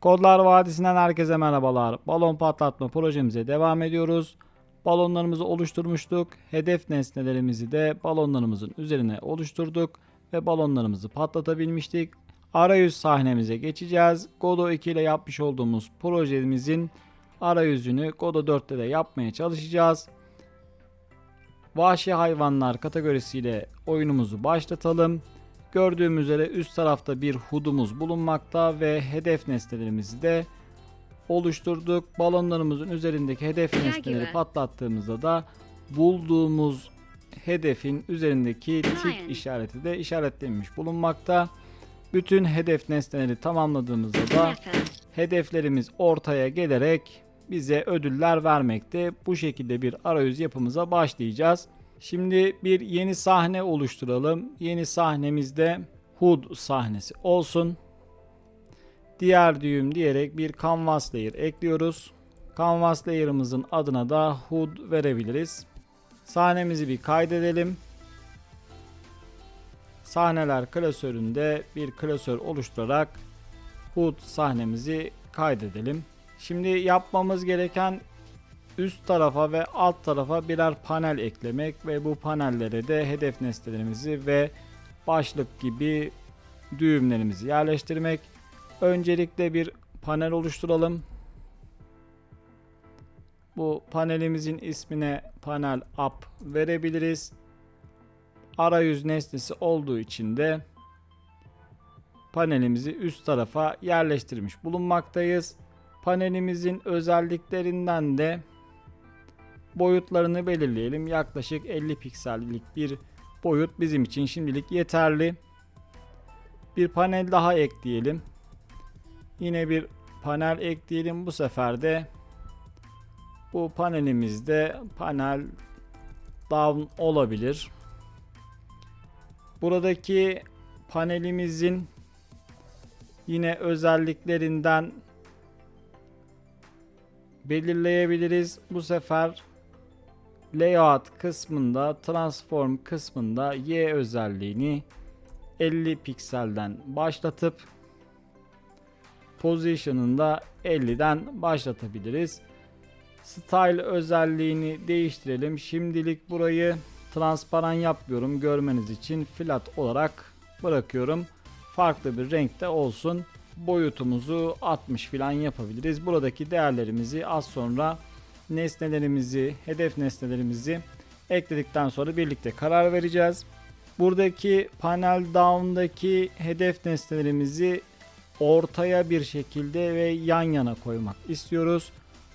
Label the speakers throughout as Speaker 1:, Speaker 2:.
Speaker 1: Kodlar Vadisi'nden herkese merhabalar. Balon patlatma projemize devam ediyoruz. Balonlarımızı oluşturmuştuk. Hedef nesnelerimizi de balonlarımızın üzerine oluşturduk ve balonlarımızı patlatabilmiştik. Arayüz sahnemize geçeceğiz. Godo 2 ile yapmış olduğumuz projemizin arayüzünü Godo 4'te de yapmaya çalışacağız. Vahşi hayvanlar kategorisiyle oyunumuzu başlatalım. Gördüğümüz üzere üst tarafta bir HUD'umuz bulunmakta ve hedef nesnelerimizi de oluşturduk. Balonlarımızın üzerindeki hedef
Speaker 2: Neler
Speaker 1: nesneleri patlattığımızda da bulduğumuz hedefin üzerindeki tik işareti de işaretlenmiş bulunmakta. Bütün hedef nesneleri tamamladığımızda da hedeflerimiz ortaya gelerek bize ödüller vermekte. Bu şekilde bir arayüz yapımıza başlayacağız. Şimdi bir yeni sahne oluşturalım. Yeni sahnemizde HUD sahnesi olsun. Diğer düğüm diyerek bir canvas layer ekliyoruz. Canvas layer'ımızın adına da HUD verebiliriz. Sahnemizi bir kaydedelim. Sahneler klasöründe bir klasör oluşturarak HUD sahnemizi kaydedelim. Şimdi yapmamız gereken üst tarafa ve alt tarafa birer panel eklemek ve bu panellere de hedef nesnelerimizi ve başlık gibi düğümlerimizi yerleştirmek. Öncelikle bir panel oluşturalım. Bu panelimizin ismine panel up verebiliriz. Arayüz nesnesi olduğu için de panelimizi üst tarafa yerleştirmiş bulunmaktayız. Panelimizin özelliklerinden de boyutlarını belirleyelim. Yaklaşık 50 piksellik bir boyut bizim için şimdilik yeterli. Bir panel daha ekleyelim. Yine bir panel ekleyelim. Bu sefer de bu panelimizde panel down olabilir. Buradaki panelimizin yine özelliklerinden belirleyebiliriz. Bu sefer layout kısmında transform kısmında y özelliğini 50 pikselden başlatıp position'ında 50'den başlatabiliriz. Style özelliğini değiştirelim. Şimdilik burayı transparan yapmıyorum görmeniz için flat olarak bırakıyorum. Farklı bir renkte olsun. Boyutumuzu 60 falan yapabiliriz. Buradaki değerlerimizi az sonra nesnelerimizi, hedef nesnelerimizi ekledikten sonra birlikte karar vereceğiz. Buradaki panel down'daki hedef nesnelerimizi ortaya bir şekilde ve yan yana koymak istiyoruz.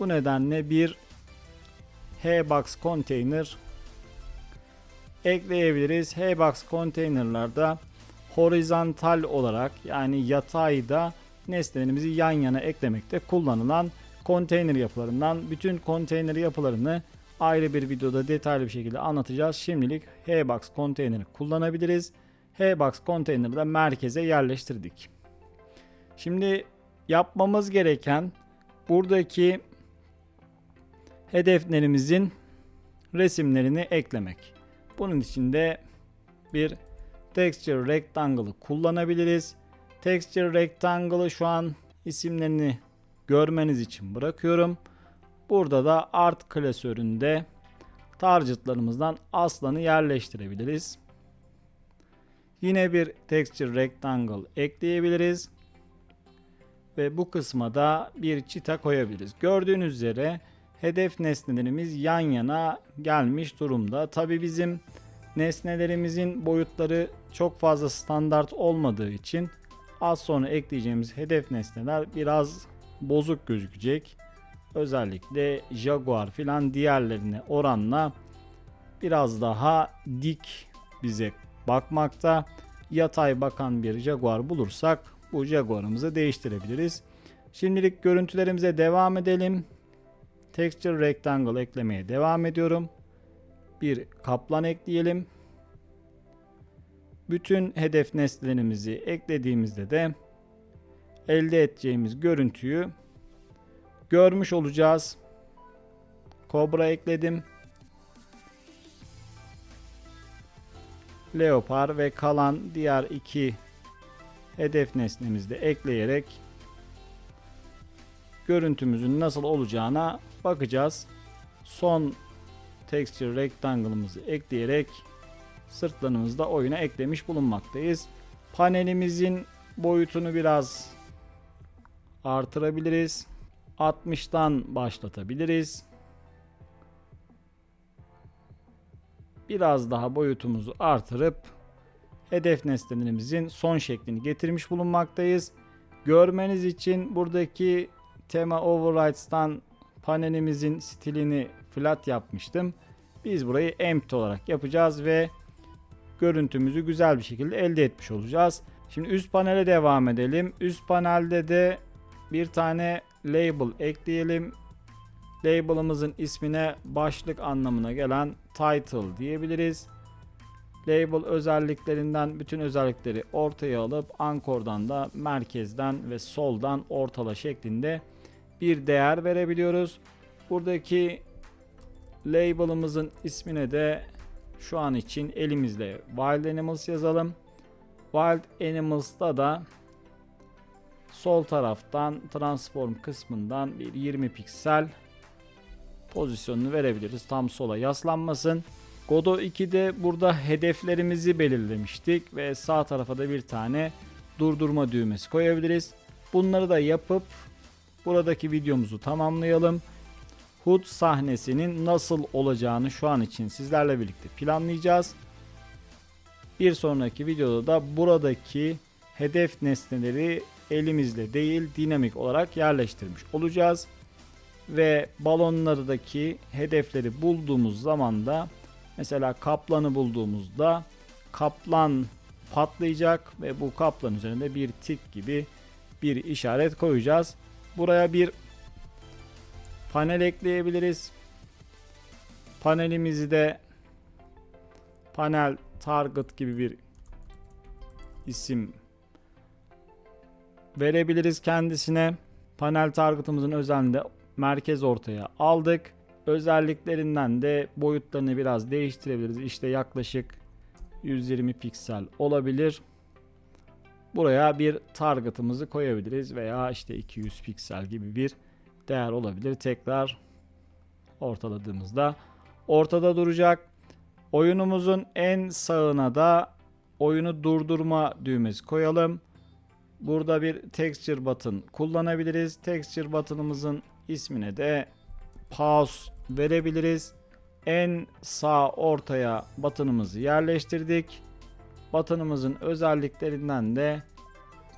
Speaker 1: Bu nedenle bir Hbox container ekleyebiliriz. Hbox container'larda horizontal olarak yani yatayda nesnelerimizi yan yana eklemekte kullanılan konteyner yapılarından bütün konteyner yapılarını ayrı bir videoda detaylı bir şekilde anlatacağız. Şimdilik Hbox konteyneri kullanabiliriz. Hbox konteyneri de merkeze yerleştirdik. Şimdi yapmamız gereken buradaki hedeflerimizin resimlerini eklemek. Bunun için de bir texture rectangle'ı kullanabiliriz. Texture rectangle'ı şu an isimlerini görmeniz için bırakıyorum. Burada da art klasöründe targetlarımızdan aslanı yerleştirebiliriz. Yine bir texture rectangle ekleyebiliriz. Ve bu kısma da bir çita koyabiliriz. Gördüğünüz üzere hedef nesnelerimiz yan yana gelmiş durumda. Tabi bizim nesnelerimizin boyutları çok fazla standart olmadığı için az sonra ekleyeceğimiz hedef nesneler biraz bozuk gözükecek. Özellikle Jaguar filan diğerlerine oranla biraz daha dik bize bakmakta. Yatay bakan bir Jaguar bulursak bu Jaguar'ımızı değiştirebiliriz. Şimdilik görüntülerimize devam edelim. Texture Rectangle eklemeye devam ediyorum. Bir kaplan ekleyelim. Bütün hedef nesnelerimizi eklediğimizde de elde edeceğimiz görüntüyü görmüş olacağız. Cobra ekledim. Leopar ve kalan diğer iki hedef nesnemizi de ekleyerek görüntümüzün nasıl olacağına bakacağız. Son texture rectangle'ımızı ekleyerek sırtlarımızı da oyuna eklemiş bulunmaktayız. Panelimizin boyutunu biraz artırabiliriz. 60'tan başlatabiliriz. Biraz daha boyutumuzu artırıp hedef nesnelerimizin son şeklini getirmiş bulunmaktayız. Görmeniz için buradaki tema overrides'tan panelimizin stilini flat yapmıştım. Biz burayı empty olarak yapacağız ve görüntümüzü güzel bir şekilde elde etmiş olacağız. Şimdi üst panele devam edelim. Üst panelde de bir tane label ekleyelim. Label'ımızın ismine başlık anlamına gelen title diyebiliriz. Label özelliklerinden bütün özellikleri ortaya alıp ankordan da merkezden ve soldan ortala şeklinde bir değer verebiliyoruz. Buradaki label'ımızın ismine de şu an için elimizle Wild Animals yazalım. Wild Animals'ta da sol taraftan transform kısmından bir 20 piksel pozisyonunu verebiliriz. Tam sola yaslanmasın. Godot 2'de burada hedeflerimizi belirlemiştik ve sağ tarafa da bir tane durdurma düğmesi koyabiliriz. Bunları da yapıp buradaki videomuzu tamamlayalım. HUD sahnesinin nasıl olacağını şu an için sizlerle birlikte planlayacağız. Bir sonraki videoda da buradaki hedef nesneleri elimizle değil dinamik olarak yerleştirmiş olacağız. Ve balonlardaki hedefleri bulduğumuz zaman da mesela kaplanı bulduğumuzda kaplan patlayacak ve bu kaplan üzerinde bir tik gibi bir işaret koyacağız. Buraya bir panel ekleyebiliriz. Panelimizi de panel target gibi bir isim verebiliriz kendisine. Panel target'ımızın özelliğinde merkez ortaya aldık. Özelliklerinden de boyutlarını biraz değiştirebiliriz. İşte yaklaşık 120 piksel olabilir. Buraya bir target'ımızı koyabiliriz veya işte 200 piksel gibi bir değer olabilir. Tekrar ortaladığımızda ortada duracak. Oyunumuzun en sağına da oyunu durdurma düğmesi koyalım. Burada bir texture button kullanabiliriz. Texture button'ımızın ismine de pause verebiliriz. En sağ ortaya button'ımızı yerleştirdik. Button'ımızın özelliklerinden de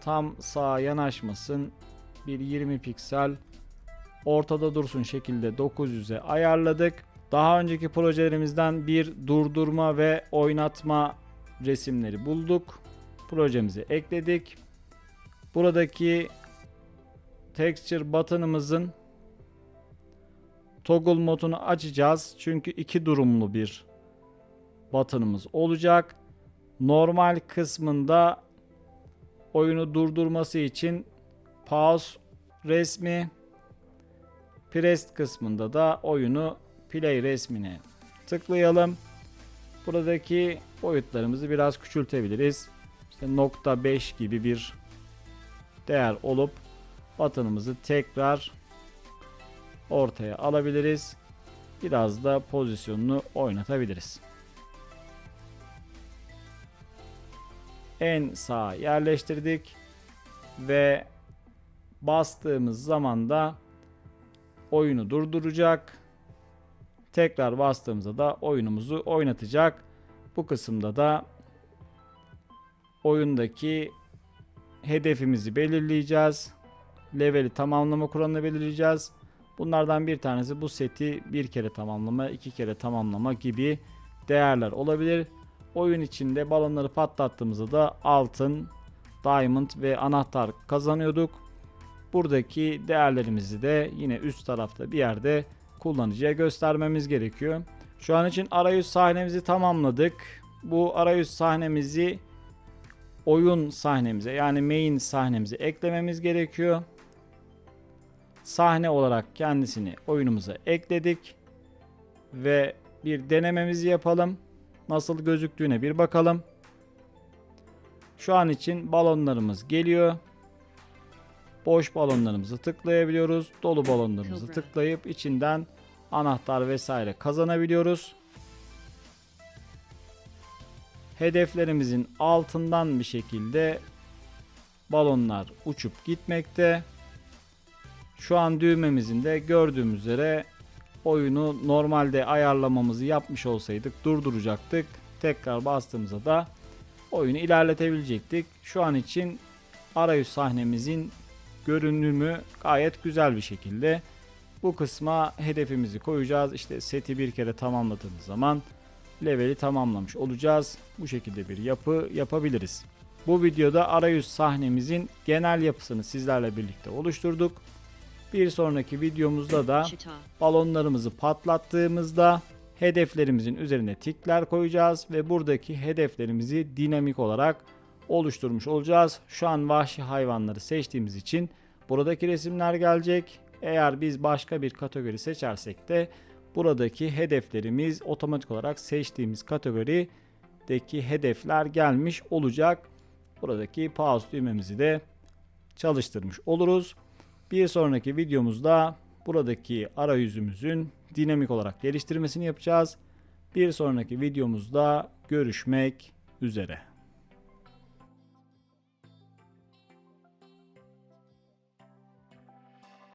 Speaker 1: tam sağa yanaşmasın bir 20 piksel ortada dursun şekilde 900'e ayarladık. Daha önceki projelerimizden bir durdurma ve oynatma resimleri bulduk. Projemize ekledik. Buradaki texture button'ımızın toggle modunu açacağız. Çünkü iki durumlu bir button'ımız olacak. Normal kısmında oyunu durdurması için pause resmi Pressed kısmında da oyunu play resmine tıklayalım. Buradaki boyutlarımızı biraz küçültebiliriz. İşte nokta 5 gibi bir değer olup button'ımızı tekrar ortaya alabiliriz. Biraz da pozisyonunu oynatabiliriz. En sağa yerleştirdik ve bastığımız zaman da oyunu durduracak. Tekrar bastığımızda da oyunumuzu oynatacak. Bu kısımda da oyundaki hedefimizi belirleyeceğiz. Leveli tamamlama kuralını belirleyeceğiz. Bunlardan bir tanesi bu seti bir kere tamamlama, iki kere tamamlama gibi değerler olabilir. Oyun içinde balonları patlattığımızda da altın, diamond ve anahtar kazanıyorduk. Buradaki değerlerimizi de yine üst tarafta bir yerde kullanıcıya göstermemiz gerekiyor. Şu an için arayüz sahnemizi tamamladık. Bu arayüz sahnemizi oyun sahnemize yani main sahnemize eklememiz gerekiyor. Sahne olarak kendisini oyunumuza ekledik ve bir denememizi yapalım. Nasıl gözüktüğüne bir bakalım. Şu an için balonlarımız geliyor. boş balonlarımızı tıklayabiliyoruz. Dolu balonlarımızı tıklayıp içinden anahtar vesaire kazanabiliyoruz. Hedeflerimizin altından bir şekilde balonlar uçup gitmekte. Şu an düğmemizin de gördüğümüz üzere oyunu normalde ayarlamamızı yapmış olsaydık durduracaktık. Tekrar bastığımızda da oyunu ilerletebilecektik. Şu an için arayüz sahnemizin görünümü gayet güzel bir şekilde. Bu kısma hedefimizi koyacağız. İşte seti bir kere tamamladığımız zaman leveli tamamlamış olacağız. Bu şekilde bir yapı yapabiliriz. Bu videoda arayüz sahnemizin genel yapısını sizlerle birlikte oluşturduk. Bir sonraki videomuzda da balonlarımızı patlattığımızda hedeflerimizin üzerine tikler koyacağız ve buradaki hedeflerimizi dinamik olarak oluşturmuş olacağız. Şu an vahşi hayvanları seçtiğimiz için buradaki resimler gelecek. Eğer biz başka bir kategori seçersek de buradaki hedeflerimiz otomatik olarak seçtiğimiz kategorideki hedefler gelmiş olacak. Buradaki pause düğmemizi de çalıştırmış oluruz. Bir sonraki videomuzda buradaki arayüzümüzün dinamik olarak geliştirmesini yapacağız. Bir sonraki videomuzda görüşmek üzere.